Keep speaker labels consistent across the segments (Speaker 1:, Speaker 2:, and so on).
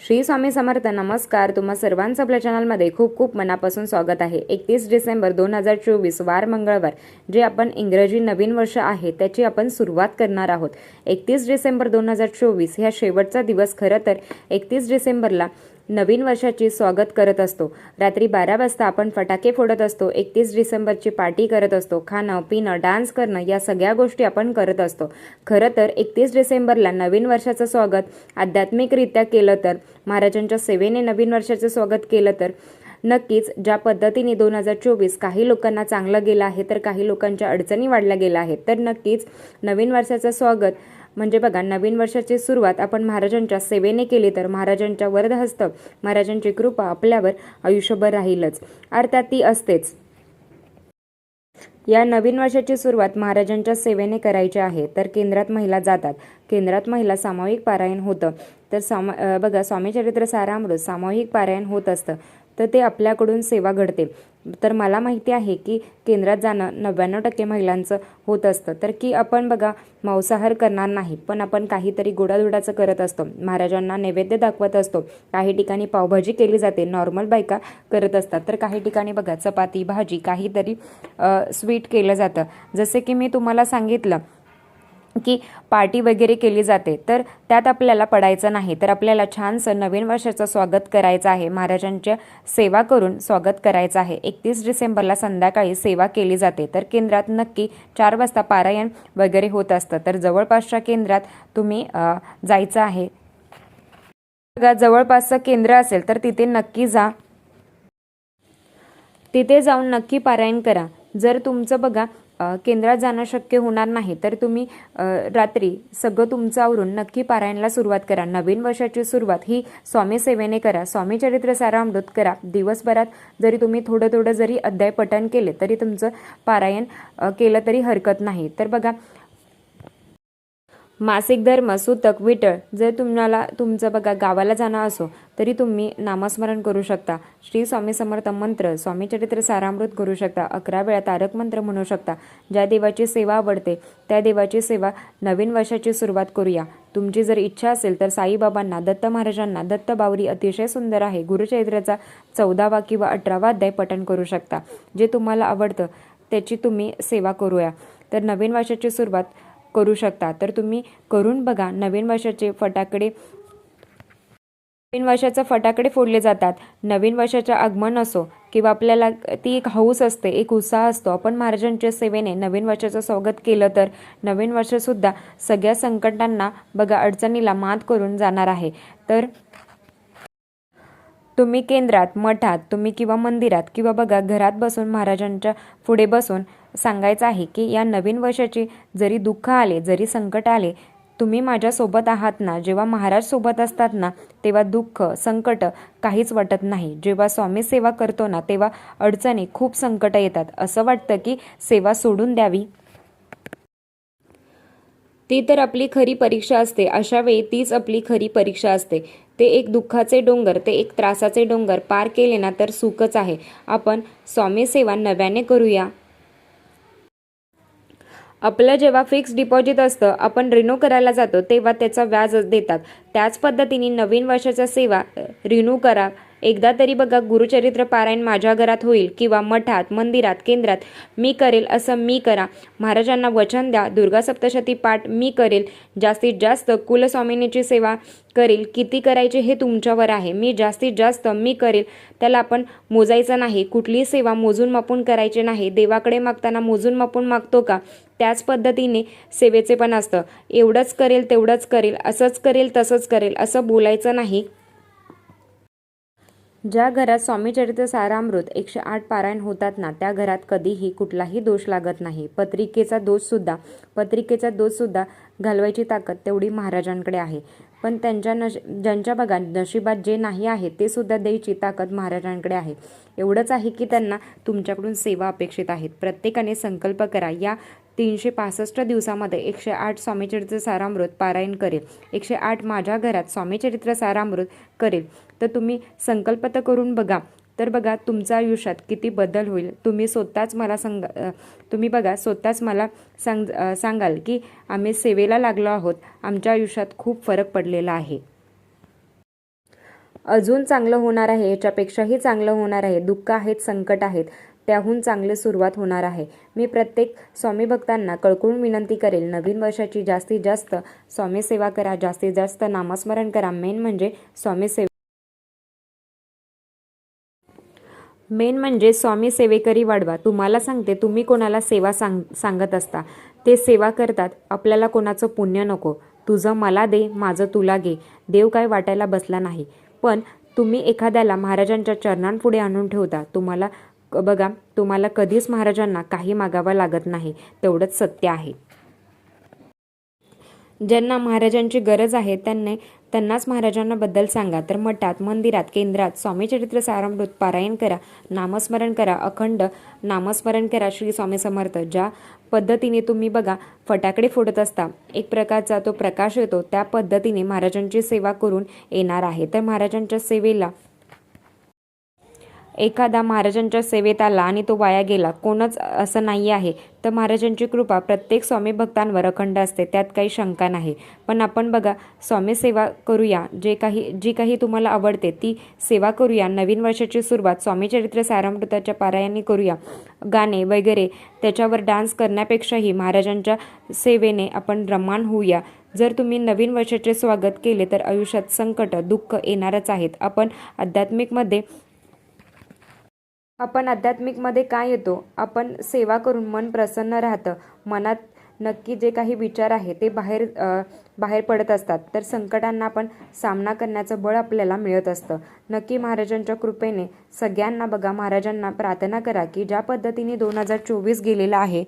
Speaker 1: श्री स्वामी समर्थ नमस्कार. तुम्हा सर्वांचं आपल्या चॅनलमध्ये खूप खूप मनापासून स्वागत आहे. एकतीस डिसेंबर दोन हजार चोवीस वार मंगळवार जे आपण इंग्रजी नवीन वर्ष आहे त्याची आपण सुरुवात करणार आहोत. एकतीस डिसेंबर दोन हजार चोवीस ह्या शेवटचा दिवस खरं तर एकतीस डिसेंबरला नवीन वर्षाची स्वागत करत असतो. रात्री बारा वाजता आपण फटाके फोडत असतो. एकतीस डिसेंबरची पार्टी करत असतो. खाणं पिणं डान्स करणं या सगळ्या गोष्टी आपण करत असतो. खरं तर एकतीस डिसेंबरला नवीन वर्षाचं स्वागत आध्यात्मिकरित्या केलं तर महाराजांच्या सेवेने नवीन वर्षाचं स्वागत केलं तर नक्कीच ज्या पद्धतीने दोन हजार चोवीस काही लोकांना चांगलं गेलं आहे तर काही लोकांच्या अडचणी वाढल्या गेल्या आहेत तर नक्कीच नवीन वर्षाचं स्वागत म्हणजे बघा नवीन वर्षाची सुरुवात आपण महाराजांच्या सेवेने केली तर महाराजांच्या वरदहस्त महाराजांची कृपा आपल्यावर आयुष्यभर राहीलच. अर्थात ती असतेच. या नवीन वर्षाची सुरुवात महाराजांच्या सेवेने करायची आहे तर केंद्रात महिला जातात. केंद्रात महिला सामूहिक पारायण होतं. तर सामा बघा स्वामी चरित्र सारामृत सामूहिक पारायण होत असतं. तर ते आपल्याकडून सेवा घडते तर मला माहिती आहे की केंद्रात जाणं नव्याण्णव टक्के महिलांचं होत असतं. तर की आपण बघा मांसाहार करणार नाही पण आपण काहीतरी गोडाधोडाचं करत असतो. महाराजांना नैवेद्य दाखवत असतो. काही ठिकाणी पावभाजी केली जाते नॉर्मल बायका करत असतात. तर काही ठिकाणी बघा चपाती भाजी काहीतरी स्वीट केलं जातं. जसे की मी तुम्हाला सांगितलं की पार्टी वगैरे केली जाते तर त्यात आपल्याला पडायचं नाही. तर आपल्याला छानसं नवीन वर्षाचं स्वागत करायचं आहे. महाराजांच्या सेवा करून स्वागत करायचं आहे. एकतीस डिसेंबरला संध्याकाळी सेवा केली जाते. तर केंद्रात नक्की चार वाजता पारायण वगैरे होत असतं. तर जवळपासच्या केंद्रात तुम्ही जायचं आहे. बघा जवळपासचं केंद्र असेल तर तिथे नक्की जा. तिथे जाऊन नक्की पारायण करा. जर तुमचं बघा केंद्रात जाणं शक्य होणार नाही. तर तुम्ही रात्री सगळं तुमचं आवरून नक्की पारायणला सुरुवात करा. नवीन वर्षाची सुरुवात ही स्वामी सेवेने करा. स्वामी चरित्र सारामृत करा. दिवसभरात जरी तुम्ही थोडं थोडं जरी अध्याय पठण केले तरी तुमचं पारायण केलं तरी हरकत नाही. तर बघा मासिक धर्म सूतक विटळ जर तुम्हाला तुमचं बघा गावाला जाणं असो तरी तुम्ही नामस्मरण करू शकता. श्री स्वामी समर्थ मंत्र स्वामी चरित्र सारामृत करू शकता. अकरा वेळा तारक मंत्र म्हणू शकता. ज्या देवाची सेवा आवडते त्या देवाची सेवा नवीन वर्षाची सुरुवात करूया. तुमची जर इच्छा असेल तर साईबाबांना दत्त महाराजांना दत्त बावरी अतिशय सुंदर आहे. गुरुचरित्राचा चौदावा किंवा अठरावा अध्याय पठण करू शकता. जे तुम्हाला आवडतं त्याची तुम्ही सेवा करूया. तर नवीन वर्षाची सुरुवात करू शकता. तर तुम्ही करून बघा. नवीन वर्षाचे फटाकडे नवीन वर्षाचं फटाकडे फोडले जातात. नवीन वर्षाचे आगमन असो किंवा आपल्याला ती एक हौस असते एक उत्साह असतो. आपण महाराजांच्या सेवेने नवीन वर्षाचं स्वागत केलं तर नवीन वर्षसुद्धा सगळ्या संकटांना बघा अडचणीला मात करून जाणार आहे. तर तुम्ही केंद्रात मठात तुम्ही किंवा मंदिरात किंवा बघा घरात बसून महाराजांच्या पुढे बसून सांगायचं आहे की या नवीन वर्षाची जरी दुःख आले जरी संकट आले तुम्ही माझ्यासोबत आहात ना जेव्हा महाराज सोबत असतात ना तेव्हा दुःख संकट काहीच वाटत नाही. जेव्हा स्वामी सेवा करतो ना तेव्हा अडचणी खूप संकट येतात. असं वाटतं की सेवा सोडून द्यावी. ती तर आपली खरी परीक्षा असते. अशा वेळी तीच आपली खरी परीक्षा असते. ते एक दुःखाचे डोंगर ते एक त्रासाचे डोंगर पार केले ना तर सुखच आहे. आपण स्वामी सेवा नव्याने करूया. आपलं जेव्हा फिक्स डिपॉझिट असतं आपण रिन्यू करायला जातो तेव्हा त्याचा व्याज देतात. त्याच पद्धतीने नवीन वर्षाच्या सेवा रिन्यू करा. एकदा तरी बघा गुरुचरित्र पारायण माझ्या घरात होईल किंवा मठात मंदिरात केंद्रात मी करेल असं मी करा. महाराजांना वचन द्या दुर्गा सप्तशती पाठ मी करेल. जास्तीत जास्त कुलस्वामिनीची सेवा करेल. किती करायचे हे तुमच्यावर आहे. मी जास्तीत जास्त मी करेल. त्याला आपण मोजायचं नाही. कुठलीही सेवा मोजून मापून करायची नाही. देवाकडे मागताना मोजून मापून मागतो का? त्याच पद्धतीने सेवेचे पण असतं. एवढंच करेल तेवढंच करेल. असंच करेल तसंच करेल. असं बोलायचं नाही. ज्या घरात स्वामीचरित सारामृत एकशे आठ पारायण होतात ना त्या घरात कधीही कुठलाही दोष लागत नाही. पत्रिकेचा दोषसुद्धा पत्रिकेचा दोषसुद्धा घालवायची ताकद तेवढी महाराजांकडे आहे. पण त्यांच्या नश ज्यांच्या बघा नशिबात जे नाही आहे ते सुद्धा द्यायची ताकद महाराजांकडे आहे. एवढंच आहे की त्यांना तुमच्याकडून सेवा अपेक्षित आहेत. प्रत्येकाने संकल्प करा या तीनशे पासष्ट दिवसामध्ये एकशे आठ स्वामीचरित्र सारामृत पारायण करेल. एकशे आठ माझ्या घरात स्वामीचरित्र सारामृत करेल. तर तुम्ही संकल्प तर करून बघा. तर बघा तुमच्या आयुष्यात किती बदल होईल. तुम्ही स्वतःच मला सांग तुम्ही बघा स्वतःच मला सांग सांगाल की आम्ही सेवेला लागलो आहोत. आमच्या आयुष्यात खूप फरक पडलेला आहे. अजून चांगलं होणार आहे याच्यापेक्षाही चांगलं होणार आहे. दुःख आहेत संकट आहेत. त्याहून चांगली सुरुवात होणार आहे. मी प्रत्येक स्वामी भक्तांना कळकळून विनंती करेल नवीन वर्षाची जास्तीत जास्त स्वामी सेवा करा जास्तीत जास्त नामस्मरण करा. मेन म्हणजे स्वामी सेवा मेन म्हणजे स्वामी सेवेकरी वाढवा. तुम्हाला सांगते तुम्ही कोणाला सेवा सांग सांगत असता ते सेवा करतात. आपल्याला कोणाचं पुण्य नको. तुझं मला दे माझं तुला घे. देव काय वाटायला बसला नाही. पण तुम्ही एखाद्याला महाराजांच्या चरणांपुढे आणून ठेवता. तुम्हाला बघा तुम्हाला कधीच महाराजांना काही मागावं लागत नाही तेवढंच सत्य आहे. ज्यांना महाराजांची गरज आहे त्यांनी त्यांनाच महाराजांबद्दल सांगा. तर मठात मंदिरात केंद्रात स्वामी चरित्र सारामृत पारायण करा नामस्मरण करा अखंड नामस्मरण करा श्री स्वामी समर्थ ज्या पद्धतीने तुम्ही बघा फटाकडे फोडत असता एक प्रकारचा तो प्रकाश येतो त्या पद्धतीने महाराजांची सेवा करून येणार आहे. तर महाराजांच्या सेवेला एखादा महाराजांच्या सेवेत आला आणि तो वाया गेला कोणच असं नाही आहे. तर महाराजांची कृपा प्रत्येक स्वामी भक्तांवर अखंड असते त्यात काही शंका नाही. पण आपण बघा स्वामी सेवा करूया जे काही जी काही तुम्हाला आवडते ती सेवा करूया. नवीन वर्षाची सुरुवात स्वामी चरित्र सारामृताच्या पारायणी करूया. गाणे वगैरे त्याच्यावर डान्स करण्यापेक्षाही महाराजांच्या सेवेने आपण रमान होऊया. जर तुम्ही नवीन वर्षाचे स्वागत केले तर आयुष्यात संकट दुःख येणारच आहेत. आपण आध्यात्मिकमध्ये आपण आध्यात्मिकमध्ये काय येतो? आपण सेवा करून मन प्रसन्न राहतं. मनात नक्की जे काही विचार आहे ते बाहेर बाहेर पडत असतात. तर संकटांना आपण सामना करण्याचं बळ आपल्याला मिळत असतं. नक्की महाराजांच्या कृपेने सगळ्यांना बघा महाराजांना प्रार्थना करा की ज्या पद्धतीने दोन हजार चोवीस गेलेलं आहे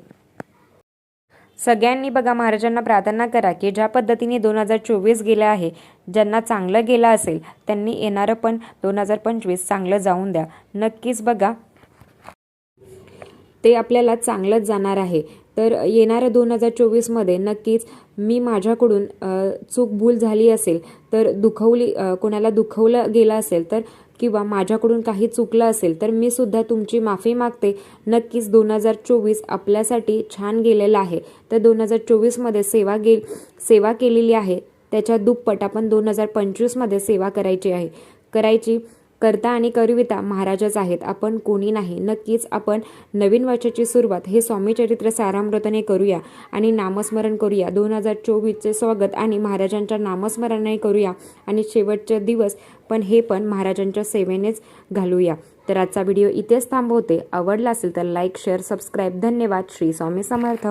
Speaker 1: सगळ्यांनी बघा महाराजांना प्रार्थना करा की ज्या पद्धतीने दोन हजार चोवीस गेलं आहे ज्यांना चांगलं गेलं असेल त्यांनी येणारं पण दोन हजार पंचवीस चांगलं जाऊन द्या. नक्कीच बघा. ते आपल्याला चांगलंच जाणार आहे. तर येणाऱ्या दोन हजार चोवीसमध्ये नक्कीच मी माझ्याकडून चूक भूल झाली असेल तर दुखवली कोणाला दुखवलं गेलं असेल तर किंवा माझ्याकडून काही चुकलं असेल तर मी सुद्धा तुमची माफी मागते. नक्कीच दोन हजार चोवीस आपल्यासाठी छान गेलेलं आहे. तर दोन हजार चोवीसमध्ये सेवा गे सेवा केलेली आहे. त्याच्या दुप्पट आपण दोन हजार पंचवीसमध्ये सेवा करायची आहे. करायची करता आणि करविता महाराजच आहेत. आपण कोणी नाही. नक्कीच आपण नवीन वर्षाची सुरुवात हे स्वामी चरित्र सारामृतने करूया आणि नामस्मरण करूया. दोन हजार चोवीसचे स्वागत आणि महाराजांच्या नामस्मरणाने करूया आणि शेवटचे दिवस पण हे पण महाराजांच्या सेवेनेच घालूया. तर आजचा व्हिडिओ इथेच थांबवते. आवडला असेल तर लाईक शेअर सबस्क्राईब. धन्यवाद. श्री स्वामी समर्थ.